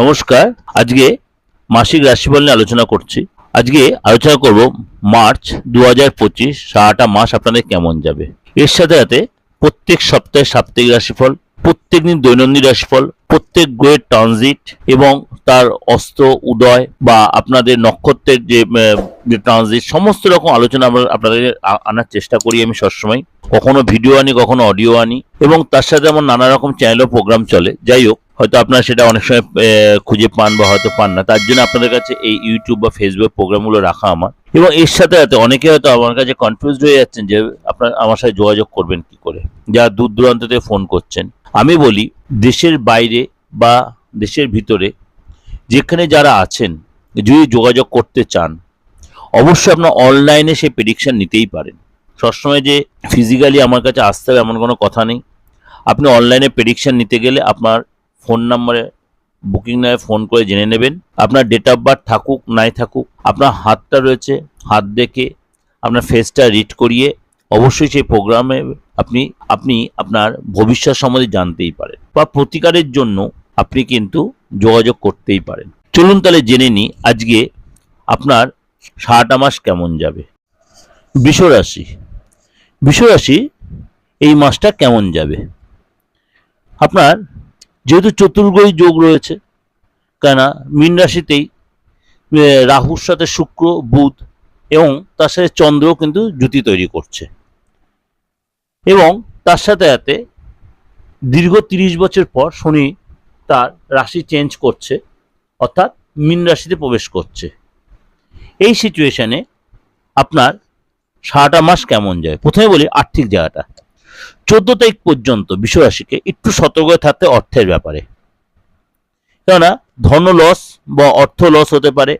নমস্কার, আজকে মাসিক রাশিফল নিয়ে আলোচনা করছি। আজকে আলোচনা করব মার্চ দু হাজার পঁচিশ, সারাটা মাস আপনাদের কেমন যাবে? এর সাথে সাথে প্রত্যেক সপ্তাহে সাপ্তাহিক রাশিফল প্রত্যেক দিন দৈনন্দিন রাশিফল, প্রত্যেক গ্রহের ট্রানজিট এবং তার অস্ত উদয় বা আপনাদের নক্ষত্রের যে ট্রানজিট সমস্ত রকম আলোচনা আমরা আপনাদের আনার চেষ্টা করি আমি সবসময়। কখনো ভিডিও আনি, কখনো অডিও আনি এবং তার সাথে আমার নানা রকম চ্যানেল প্রোগ্রাম চলে। যাই হোক, হয়তো আপনারা সেটা অনেক সময় খুঁজে পান বা হয়তো পান না। তার জন্য আপনাদের কাছে এই ইউটিউব বা ফেসবুক প্রোগ্রামগুলো রাখা আমার। এবং এর সাথে সাথে অনেকে হয়তো আমার কাছে কনফিউজড হয়ে যাচ্ছেন যে, আপনার আমার সাথে যোগাযোগ করবেন কি করে? যারা দূর দূরান্ত থেকে ফোন করছেন। আমি বলি, দেশের বাইরে বা দেশের ভিতরে যেখানে যারা আছেন, যদি যোগাযোগ করতে চান, অবশ্যই আপনার অনলাইনে সেই প্রেডিকশান নিতেই পারেন। সবসময় যে ফিজিক্যালি আমার কাছে আসতে হবে এমন কোনো কথা নেই। আপনি অনলাইনে প্রেডিকশান নিতে গেলে আপনার ফোন নাম্বারে বুকিং নয় ফোন করে জেনে নেবেন। আপনার ডেট অফ বার্থ থাকুক, নাই থাকুক, আপনার হাতটা রয়েছে, হাত দেখে আপনার ফেসটা রিড করিয়ে অবশ্যই সেই প্রোগ্রামে আপনি আপনি আপনার ভবিষ্যৎ সম্বন্ধে জানতেই পারেন। বা প্রতিকারের জন্য আপনি কিন্তু যোগাযোগ করতেই পারেন। চলুন তাহলে জেনে নিই আজকে আপনার সারাটা মাস কেমন যাবে? বৃষরাশি বৃষরাশি এই মাসটা কেমন যাবে? আপনার যেহেতু চতুর্গ্রহী যোগ রয়েছে, কেননা মীন রাশিতেই রাহুর সাথে শুক্র, বুধ এবং তার সাথে চন্দ্রও কিন্তু জুতি তৈরি করছে। এবং তার সাথে সাথে দীর্ঘ তিরিশ বছর পর শনি তার রাশি চেঞ্জ করছে, অর্থাৎ মীন রাশিতে প্রবেশ করছে। এই সিচুয়েশনে আপনার সারাটা মাস কেমন যায়? প্রথমে বলি আর্থিক জায়গাটা। চোদ্দ তারিখ পর্যন্ত বিশ্বরাশিকে একটু সতর্ক থাকতে অর্থের ব্যাপারে। কেননা ধন লস বা অর্থ লস হতে পারে।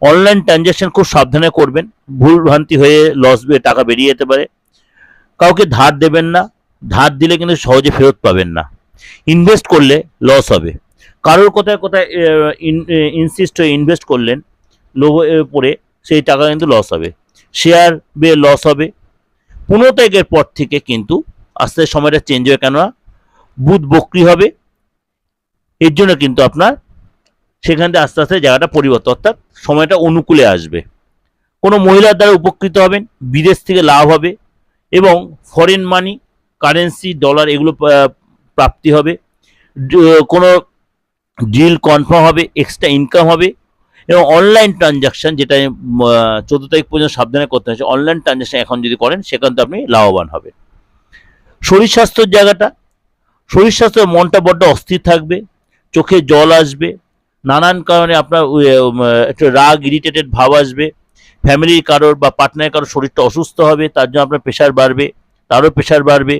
অনলাইন ট্রানজ্যাকশন খুব সাবধানে করবেন। ভুল ভ্রান্তি হয়ে লস টাকা বেরিয়ে যেতে পারে। কাউকে ধার দেবেন না। ধার দিলে কিন্তু সহজে ফেরত পাবেন না। ইনভেস্ট করলে লস হবে। কারোর কোথায় কোথায় ইনসিস্ট হয়ে ইনভেস্ট করলেন, লোভ পরে সেই টাকা কিন্তু লস হবে। শেয়ার বে লস হবে। পনেরো তারিখের পর থেকে কিন্তু আস্তে সময়টা চেঞ্জ হয়ে কেননা বুধ বক্রি হবে। এর জন্য কিন্তু আপনার সেখান থেকে আস্তে আস্তে জায়গাটা পরিবর্তন, অর্থাৎ সময়টা অনুকূলে আসবে। কোনো মহিলার দ্বারা উপকৃত হবেন, বিদেশ থেকে লাভ হবে এবং ফরেন মানি কারেন্সি ডলার এগুলো প্রাপ্তি হবে কোনো ডিল কনফার্ম হবে এক্সট্রা ইনকাম হবে এবং অনলাইন ট্রানজাকশন যেটা চোদ্দ তারিখ পর্যন্ত সাবধানে করতে হচ্ছে অনলাইন ট্রানজাকশন এখন যদি করেন সেখান থেকে আপনি লাভবান হবেন। শরীর স্বাস্থ্যের জায়গাটা, শরীর স্বাস্থ্যের মনটা বড্ড অস্থির থাকবে, চোখে জল আসবে, নানান কারণে আপনার একটু রাগ ইরিটেটেড ভাব আসবে ফ্যামিলির কারোর বা পার্টনারের কারোর শরীরটা অসুস্থ হবে, তার জন্য আপনার প্রেশার বাড়বে, তারও প্রেশার বাড়বে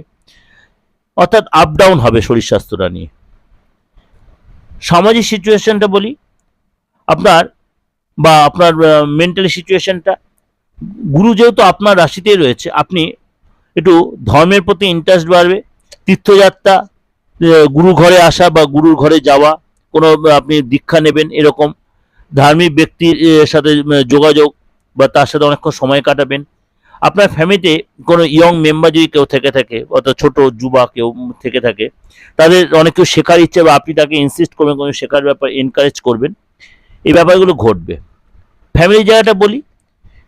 অর্থাৎ আপ ডাউন হবে শরীর স্বাস্থ্যটা নিয়ে। সামাজিক সিচুয়েশনটা বলি, আপনার বা আপনার মেন্টালি সিচুয়েশনটা গুরু যেহেতু আপনার রাশিতেই রয়েছে, আপনি একটু ধর্মের প্রতি ইন্টারেস্ট বাড়বে, তীর্থযাত্রা গুরু ঘরে আসা বা গুরুর ঘরে যাওয়া, কোনো আপনি দীক্ষা নেবেন এরকম, ধার্মিক ব্যক্তির সাথে যোগাযোগ বা তার সাথে অনেকক্ষণ সময় কাটাবেন আপনার ফ্যামিলিতে কোনো ইয়ং মেম্বার যদি কেউ থেকে থাকে, অর্থাৎ ছোট যুবা কেউ থেকে থাকে, তাদের অনেক কেউ শেখার ইচ্ছে বা আপনি তাকে ইনসিস্ট করবেন, কোনো শেখার ব্যাপার এনকারেজ করবেন, এই ব্যাপারগুলো ঘটবে। ফ্যামিলির জায়গাটা বলি,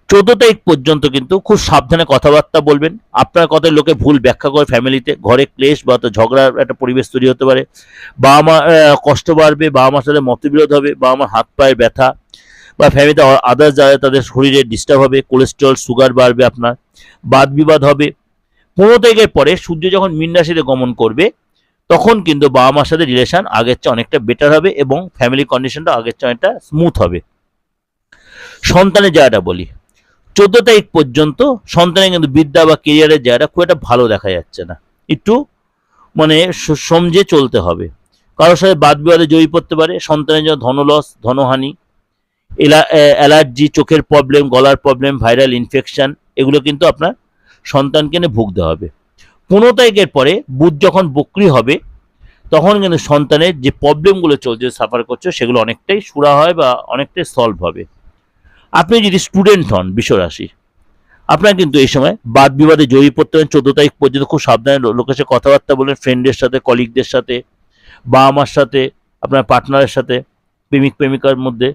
চোদ্দ তারিখ পর্যন্ত কিন্তু খুব সাবধানে কথাবার্তা বলবেন, আপনার কথায় লোকে ভুল ব্যাখ্যা করে ফ্যামিলিতে ঘরে ক্লেশ বা ঝগড়ার একটা পরিবেশ তৈরি হতে পারে বাবা মা কষ্ট বাড়বে বাবা মার সাথে মতবিরোধ হবে বাবা মার হাত পায়ের ব্যথা বা ফ্যামিলিতে আদার্স যারা, তাদের শরীরে ডিস্টার্ব হবে কোলেস্ট্রল সুগার বাড়বে আপনার বাদ বিবাদ হবে। পনেরো তারিখের পরে সূর্য যখন মীন রাশিতে গমন করবে, তখন কিন্তু বাবা মার সাথে রিলেশন আগের চেয়ে অনেকটা বেটার হবে এবং ফ্যামিলি কন্ডিশনটা আগের চেয়ে অনেকটা স্মুথ হবে। সন্তানের জায়গাটা বলি। চোদ্দ তারিখ পর্যন্ত সন্তানের কিন্তু বিদ্যা বা কেরিয়ারের জায়গাটা খুব একটা ভালো দেখা যাচ্ছে না। একটু মানে সমঝে চলতে হবে। কারোর সাথে বাদ বিবাদে জয়ী পড়তে পারে, সন্তানের জন্য ধনলস, ধনহানি অ্যালার্জি, চোখের প্রবলেম গলার প্রবলেম ভাইরাল ইনফেকশন এগুলো কিন্তু আপনার সন্তানকে নিয়ে ভুগতে হবে। পনেরো তারিখের পরে বুধ যখন বক্রি হবে, তখন কিন্তু সন্তানের যে প্রবলেমগুলো চলছে সাফার করছে, সেগুলো অনেকটাই সুরা হয় বা অনেকটাই সলভ হবে। আপনি যদি স্টুডেন্ট হন বিশ্বরাশি আপনার কিন্তু এই সময় বাদ বিবাদে জয়ী পড়তে হবেন চোদ্দ তারিখ পর্যন্ত খুব সাবধানে লোকের সাথে কথাবার্তা বলেন ফ্রেন্ডের সাথে কলিগদের সাথে বাবা মার সাথে, আপনার পার্টনারের সাথে প্রেমিক প্রেমিকার মধ্যে।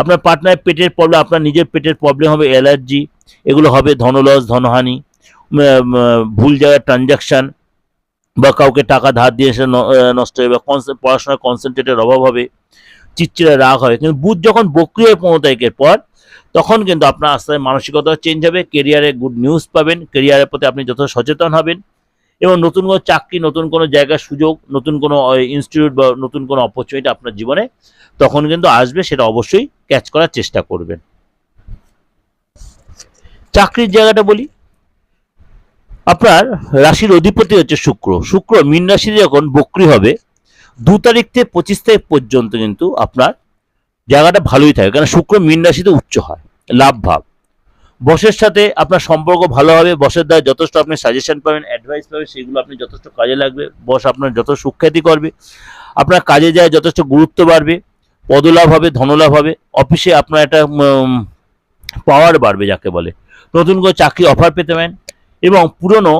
আপনার পার্টনার পেটের প্রবলেম আপনার নিজের পেটের প্রবলেম হবে অ্যালার্জি এগুলো হবে ধনলস, ধনহানি ভুল জায়গায় ট্রানজাকশান বা কাউকে টাকা ধার দিয়ে এসে নষ্ট হবে বা পড়াশোনায় কনসেন্ট্রেটের অভাব হবে চিচ্চিরা রাগ হবে। কিন্তু বুধ যখন বক্রি হয় পনেরো তারিখের পর, তখন কিন্তু আপনার আস্তে আস্তে মানসিকতা চেঞ্জ হবে কেরিয়ারে গুড নিউজ পাবেন কেরিয়ারের প্রতি আপনি যত সচেতন হবেন। এবং নতুন কোনো চাকরি, নতুন কোনো জায়গার সুযোগ, নতুন কোনো ইনস্টিটিউট বা নতুন কোনো অপরচুনিটি আপনার জীবনে তখন কিন্তু আসবে, সেটা অবশ্যই ক্যাচ করার চেষ্টা করবেন। চাকরির জায়গাটা বলি। আপনার রাশির অধিপতি হচ্ছে শুক্র। শুক্র মীন রাশিতে যখন বক্রি হবে, দু তারিখ থেকে পঁচিশ তারিখ পর্যন্ত কিন্তু আপনার জায়গাটা ভালোই থাকে। কারণ শুক্র মীন রাশিতে উচ্চ হয়, লাভ ভাব। বসের সাথে আপনার সম্পর্ক ভালো হবে, বসের দ্বারা যথেষ্ট আপনি সাজেশন পাবেন অ্যাডভাইস পাবেন, সেগুলো আপনি যথেষ্ট কাজে লাগবে, বস আপনার যত সুখ্যাতি করবে, আপনার কাজে যায় যথেষ্ট গুরুত্ব বাড়বে, পদলাভ হবে, ধনলাভ হবে, অফিসে আপনার একটা পাওয়ার বাড়বে যাকে বলে। নতুন করে চাকরি অফার পেতে পারেন এবং পুরনো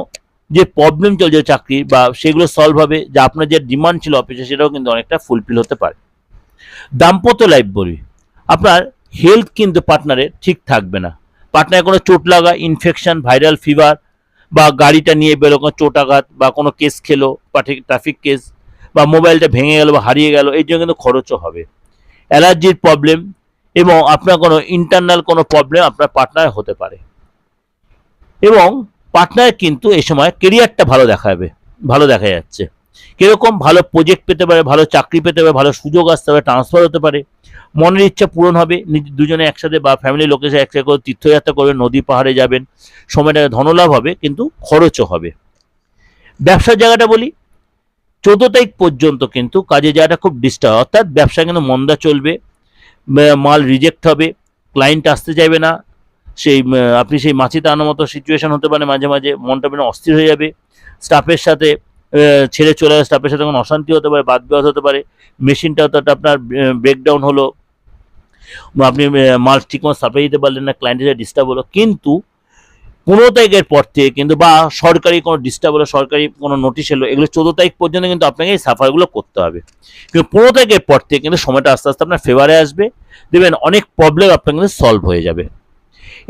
যে প্রবলেম চলছে চাকরি বা সেগুলো সলভ হবে, যা আপনার যে ডিমান্ড ছিল অফিসে সেটাও কিন্তু অনেকটা ফুলফিল হতে পারে। দাম্পত্য লাইফ বলি আপনার হেলথ কিন্তু পার্টনারের ঠিক থাকবে না। পার্টনারে কোনো চোট লাগা ইনফেকশন ভাইরাল ফিভার বা গাড়িটা নিয়ে বেরো কোনো চোট আঘাত বা কোনো কেস খেলো ট্রাফিক কেস বা মোবাইলটা ভেঙে গেল বা হারিয়ে গেল এই জন্য কিন্তু খরচও হবে। অ্যালার্জির প্রবলেম এবং আপনার কোনো ইন্টারনাল কোনো প্রবলেম আপনার পার্টনার হতে পারে। এবং পার্টনার কিন্তু এই সময় কেরিয়ারটা ভালো দেখাবে, ভালো দেখা যাচ্ছে। কীরকম ভালো প্রজেক্ট পেতে পারে, ভালো চাকরি পেতে পারে, ভালো সুযোগ আসতে পারে ট্রান্সফার হতে পারে, মনের ইচ্ছা পূরণ হবে দুজনে একসাথে বা ফ্যামিলি সাথে একসাথে করে তীর্থযাত্রা করবেন, নদী পাহাড়ে যাবেন, সময়টা ধনলাভ হবে, কিন্তু খরচও হবে। ব্যবসার জায়গাটা বলি, চোদ্দ তারিখ পর্যন্ত কিন্তু কাজে যাওয়াটা খুব ডিস্টার্ব অর্থাৎ ব্যবসা কিন্তু মন্দা চলবে মাল রিজেক্ট হবে ক্লায়েন্ট আসতে চাইবে না, সেই আপনি সেই মাছিতে আনার মতো সিচুয়েশন হতে পারে মাঝে মাঝে, মনটা বেশ অস্থির হয়ে যাবে স্টাফের সাথে ছেড়ে চলে আসে স্টাফের সাথে কোনো অশান্তি হতে পারে বাদ বিবাদ হতে পারে মেশিনটা অর্থাৎ আপনার ব্রেকডাউন হলো। আপনি মাল ঠিকমতো সাপ্লাই দিতে পারলেন না ক্লায়েন্টের ডিস্টার্ব হলো। কিন্তু পনেরো তারিখের পর থেকে কিন্তু বা সরকারি কোনো ডিস্টার্ব হলো, সরকারি কোনো নোটিশ এলো, এগুলো চোদ্দ তারিখ পর্যন্ত কিন্তু আপনাকে এই সাফারগুলো করতে হবে। কিন্তু পনেরো তারিখের পর থেকে কিন্তু সময়টা আস্তে আস্তে আপনার ফেভারে আসবে, দেখবেন অনেক প্রবলেম আপনার কিন্তু সলভ হয়ে যাবে।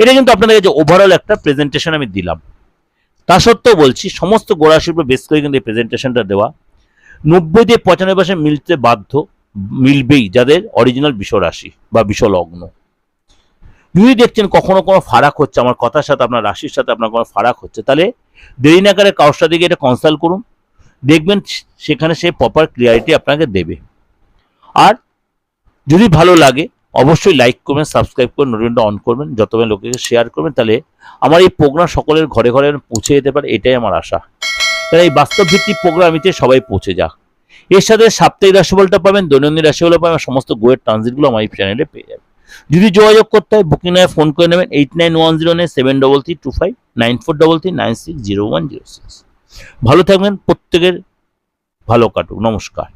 এটা কিন্তু আপনাদের কাছে ওভারঅল একটা প্রেজেন্টেশন আমি দিলাম। তা সত্ত্বেও বলছি, সমস্ত গোড়াশিল্প বেশ করে কিন্তু এই প্রেজেন্টেশনটা দেওয়া। নব্বই থেকে পঁচানব্বই পার্সেন্ট মিলতে বাধ্য, মিলবেই যাদের অরিজিনাল বিশ্বরাশি বা বিশ্বলগ্ন। যদি দেখছেন কখনো কোনো ফারাক হচ্ছে, আমার কথার সাথে আপনার রাশির সাথে আপনার কোনো ফারাক হচ্ছে, তাহলে দেরি না করে কারোর সাথে গিয়ে এটা কনসাল্ট করুন। দেখবেন সেখানে সে প্রপার ক্লিয়ারিটি আপনাকে দেবে। আর যদি ভালো লাগে অবশ্যই লাইক করবেন সাবস্ক্রাইব করবেন নোটিফিকেশনটা অন করবেন। যতবার লোকেকে শেয়ার করবেন, তাহলে আমার এই প্রোগ্রাম সকলের ঘরে ঘরে পৌঁছে যেতে পারে, এটাই আমার আশা। তাহলে এই বাস্তব ভিত্তিক প্রোগ্রামিতে সবাই পৌঁছে যাক। এর সাথে সাপ্তাহিক রাশিফলটা পাবেন, দৈনন্দিন রাশিফলও পাবেন সমস্ত গোয়ের ট্রানজিটগুলো আমার এই চ্যানেলে পেয়ে যাবেন। যদি যোগাযোগ করতে হয় বুকিং নয় ফোন করে নেবেন eight nine one zero nine seven double three two five nine four double three nine six zero one zero six ভালো থাকবেন, প্রত্যেকের ভালো কাটুক। নমস্কার।